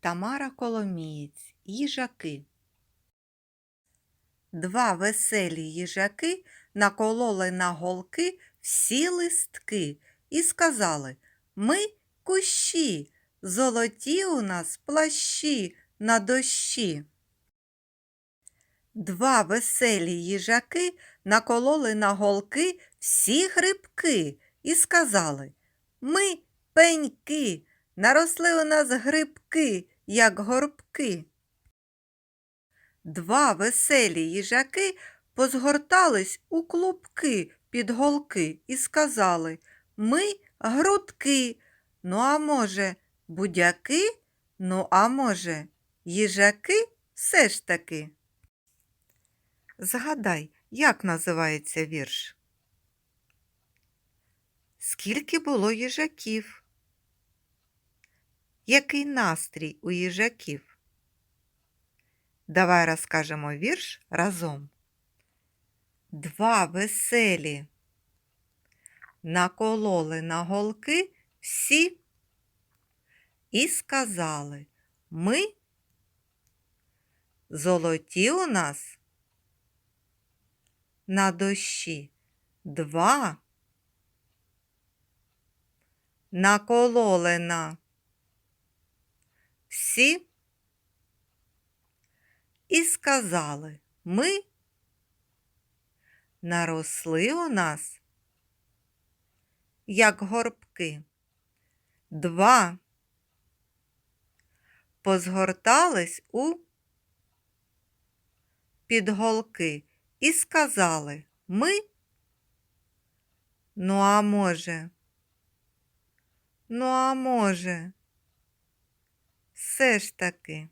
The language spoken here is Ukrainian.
Тамара Коломієць. Їжаки. Два веселі їжаки накололи на голки всі листки і сказали Ми кущі, золоті у нас плащі на дощі. Два веселі їжаки накололи на голки всі грибки і сказали Ми пеньки, наросли у нас грибки, як горбки. Два веселі їжаки позгортались у клубки під голки і сказали Ми грудки, ну а може, будяки, ну а може, їжаки все ж таки. Згадай, як називається вірш? Скільки було їжаків? Який настрій у їжаків? Давай розкажемо вірш разом. Два веселі накололи на голки всі і сказали Ми золоті у нас на дощі два накололи на всі і сказали ми наросли у нас, як горбки, два позгортались у підголки і сказали ми, ну а може, ну а може, все ж таки.